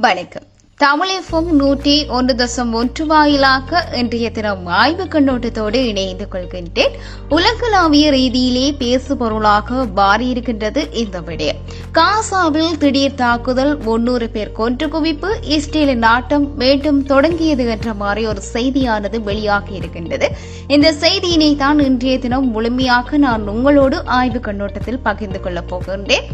வணக்கம். தமிழகம் நூற்றி ஒன்று தசம் ஒன்று வாயிலாக இன்றைய தினம் ஆய்வு கண்ணோட்டத்தோடு இணைந்து கொள்கின்றேன். உலகளாவிய ரீதியிலே பேசு பொருளாக மாறியிருக்கின்றது இந்த விடயம். காசாவில் திடீர் தாக்குதல் முன்னூறு பேர் கொன்று குவிப்பு இஸ்ரேலின் நாட்டம் மீண்டும் தொடங்கியது என்ற மாதிரி ஒரு செய்தியானது வெளியாகி இருக்கின்றது. இந்த செய்தியினை தான் இன்றைய தினம் முழுமையாக நான் உங்களோடு ஆய்வு கண்ணோட்டத்தில் பகிர்ந்து கொள்ளப் போகின்றேன்.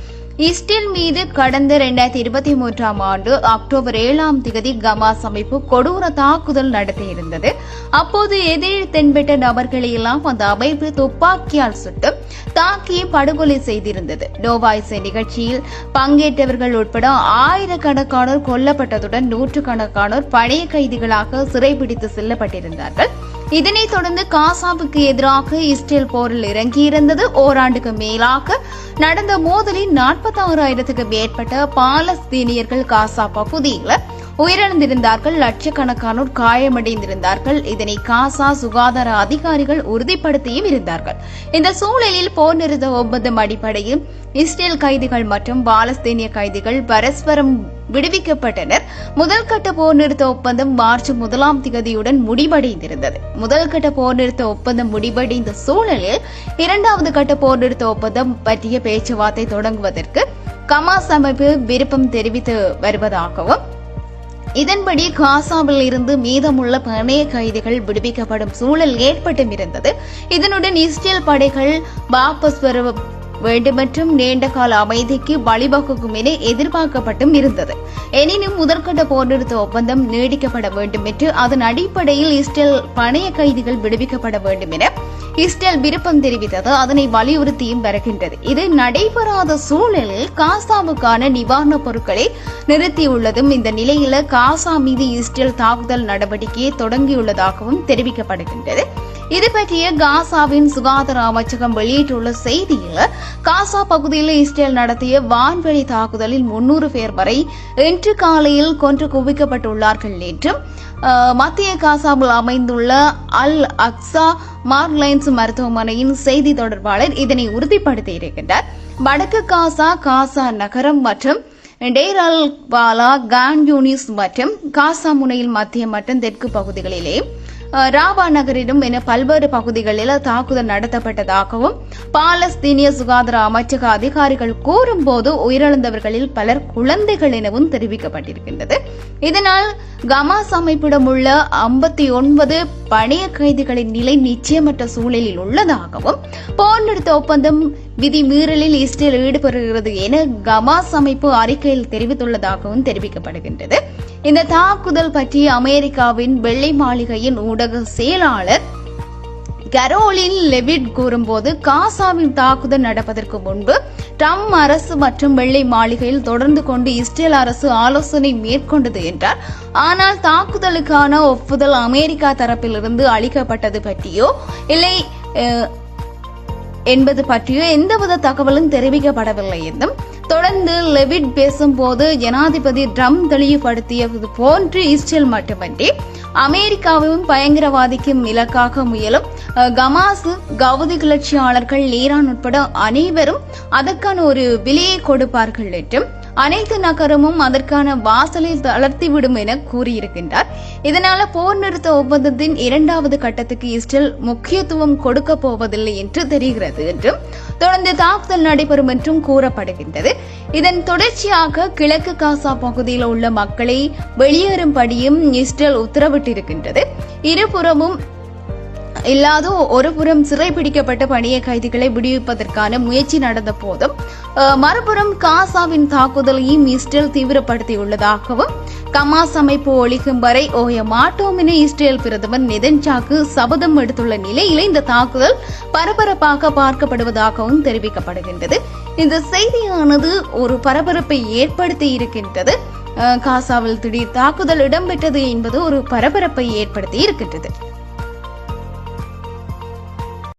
இஸ்டில் மீது கடந்த இரண்டாயிரத்தி இருபத்தி மூன்றாம் ஆண்டு அக்டோபர் ஏழாம் திகதி கமாஸ் அமைப்பு கொடூர தாக்குதல் நடத்தியிருந்தது. அப்போது எதிரில் தென்பட்ட நபர்களை எல்லாம் அந்த அமைப்பு துப்பாக்கியால் சுட்டு தாக்கி படுகொலை செய்திருந்தது. நோவாய்ஸ் நிகழ்ச்சியில் பங்கேற்றவர்கள் உட்பட ஆயிரக்கணக்கானோர் கொல்லப்பட்டதுடன் நூற்றுக்கணக்கானோர் பழைய கைதிகளாக சிறைபிடித்து செல்லப்பட்டிருந்தார்கள். இதனைத் தொடர்ந்து காசாவுக்கு எதிராக இஸ்ரேல் போரில் இறங்கியிருந்தது. ஓராண்டுக்கு மேலாக நடந்த மோதலில் நாற்பத்தி ஆறாயிரத்துக்கு மேற்பட்ட பாலஸ்தீனியர்கள் காசா பகுதியில் உயிரிழந்திருந்தார்கள். லட்சக்கணக்கானோர் காயமடைந்திருந்தார்கள். இதனை காசா சுகாதார அதிகாரிகள் உறுதிப்படுத்தியும் இருந்தார்கள். இந்த சூழலில் போர் நிறுத்த ஒப்பந்தம் அடிப்படையில் இஸ்ரேல் கைதிகள் மற்றும் பாலஸ்தீனிய கைதிகள் பரஸ்பரம் விடுவிக்கப்பட்டனர். முதல் கட்ட போர் நிறுத்த ஒப்பந்தம் மார்ச் முதலாம் திகதியுடன் முடிவடைந்திருந்தது. முதல் கட்ட போர் நிறுத்த ஒப்பந்தம் முடிவடைந்த சூழலில் இரண்டாவது கட்ட போர் நிறுத்த ஒப்பந்தம் பற்றிய பேச்சுவார்த்தை தொடங்குவதற்கு கமாஸ் அமைப்பு விருப்பம் தெரிவித்து வருவதாகவும் இதன்படி காசாவில் இருந்து மீதமுள்ள பணைய கைதிகள் விடுவிக்கப்படும் சூழல் ஏற்பட்டும் இருந்தது. இதனுடன் இஸ்ரேல் படைகள் வாபஸ் பெற வேண்டுமென்றும் நீண்டகால அமைதிக்கு வழிவகுக்கும் என எதிர்பார்க்கப்பட்டும் இருந்தது. எனினும் முதற்கட்ட போர் நிறுத்த ஒப்பந்தம் நீடிக்கப்பட வேண்டும் என்று அதன் அடிப்படையில் இஸ்ரேல் பணைய கைதிகள் விடுவிக்கப்பட வேண்டும் என இஸ்ரேல் விருப்பம் தெரிவித்தது. அதனை வலியுறுத்தியும் வருகின்றது. இது நடைபெறாத சூழலில் காசாவுக்கான நிவாரணப் பொருட்களை நிறுத்தியுள்ளதும் இந்த நிலையில காசா மீது இஸ்ரேல் தாக்குதல் நடவடிக்கையை தொடங்கியுள்ளதாகவும் தெரிவிக்கப்படுகின்றது. இது பற்றிய காசாவின் சுகாதார அமைச்சகம் வெளியிட்டுள்ள செய்தியில் காசா பகுதியில் இஸ்ரேல் நடத்திய வான்வெளி தாக்குதலில் முன்னூறு பேர் வரை இன்று காலையில் கொன்று குவிக்கப்பட்டுள்ளார்கள் என்றும் மத்திய காசாவில் அமைந்துள்ள அல் அக்ஸா மார்லைன்ஸ் மருத்துவமனையின் செய்தி தொடர்பாளர் இதனை உறுதிப்படுத்தியிருக்கின்றார். வடக்கு காசா காசா நகரம் மற்றும் டேர் பாலா கான் யூனிஸ் மற்றும் காசா முனையில் மத்திய மற்றும் தெற்கு பகுதிகளிலே ராபா ராவா நகரிலும் என பல்வேறு பகுதிகளில் தாக்குதல் நடத்தப்பட்டதாகவும் பாலஸ்தீனிய சுகாதார அமைச்சக அதிகாரிகள் கூறும்போது உயிரிழந்தவர்களில் பலர் குழந்தைகள் எனவும் தெரிவிக்கப்பட்டிருக்கின்றது. இதனால் கமாஸ் அமைப்பிடம் உள்ள ஐம்பத்தி ஒன்பது பணைய கைதிகளின் நிலை நிச்சயமற்ற சூழலில் உள்ளதாகவும் போர் நிறுத்த ஒப்பந்தம் விதி மீறலில் இஸ்ரேல் ஈடுபடுகிறது என கமாஸ் அமைப்பு அறிக்கையில் தெரிவித்துள்ளதாகவும் தெரிவிக்கப்படுகின்றது. இந்த தாக்குதல் பற்றி அமெரிக்காவின் வெள்ளை மாளிகையின் ஊடக செயலாளர் கரோலின் லெவிட் கூறும்போது காசாவின் தாக்குதல் நடப்பதற்கு முன்பு ட்ரம்ப் அரசு மற்றும் வெள்ளை மாளிகையில் தொடர்ந்து கொண்டு இஸ்ரேல் அரசு ஆலோசனை மேற்கொண்டது என்றார். ஆனால் தாக்குதலுக்கான ஒப்புதல் அமெரிக்கா தரப்பிலிருந்து அளிக்கப்பட்டது பற்றியோ இல்லை என்பது பற்றியோ எந்தவித தகவலும் தெரிவிக்கப்படவில்லை என்றும் தொடர்ந்து லெவிட் பேசும்போது ஜனாதிபதி ட்ரம்ப் தெளிவுபடுத்தியது போன்று இஸ்ரேல் மட்டுமன்றி அமெரிக்காவும் பயங்கரவாதிக்கும் இலக்காக முயலும் கமாசு கமாஸ் கவுதி கிளர்ச்சியாளர்கள் ஈரான் உட்பட அனைவரும் அதற்கான ஒரு விலையை கொடுப்பார்கள் என்றும் அனைத்து நகரமும் அதற்கான வாசலை தளர்த்திவிடும் என கூறியிருக்கின்றார். இதனால போர் நிறுத்த ஒப்பந்தத்தின் இரண்டாவது கட்டத்துக்கு இஸ்ரேல் முக்கியத்துவம் கொடுக்க போவதில்லை என்று தெரிகிறது என்றும் தொடர்ந்து தாக்குதல் நடைபெறும் என்றும் கூறப்படுகின்றது. இதன் தொடர்ச்சியாக கிழக்கு காசா பகுதியில் உள்ள மக்களை வெளியேறும்படியும் இஸ்ரேல் உத்தரவிட்டிருக்கின்றது. இருபுறமும் இல்லாத ஒருபுறம் சிறை சிறைபிடிக்கப்பட்ட பணிய கைதிகளை விடுவிப்பதற்கான முயற்சி நடந்த போதும் மறுபுறம் காசாவின் தாக்குதலையும் இஸ்ரேல் தீவிரப்படுத்தியுள்ளதாகவும் கமாஸ் அமைப்பு ஒழிக்கும் வரை ஓய மாட்டோம் என இஸ்ரேல் பிரதமர் நெதன்சாக்கு சபதம் எடுத்துள்ள நிலையில் இந்த தாக்குதல் பரபரப்பாக பார்க்கப்படுவதாகவும் தெரிவிக்கப்படுகின்றது. இந்த செய்தியானது ஒரு பரபரப்பை ஏற்படுத்தி இருக்கின்றது. காசாவில் திடீர் தாக்குதல் இடம்பெற்றது என்பது ஒரு பரபரப்பை ஏற்படுத்தி இருக்கின்றது.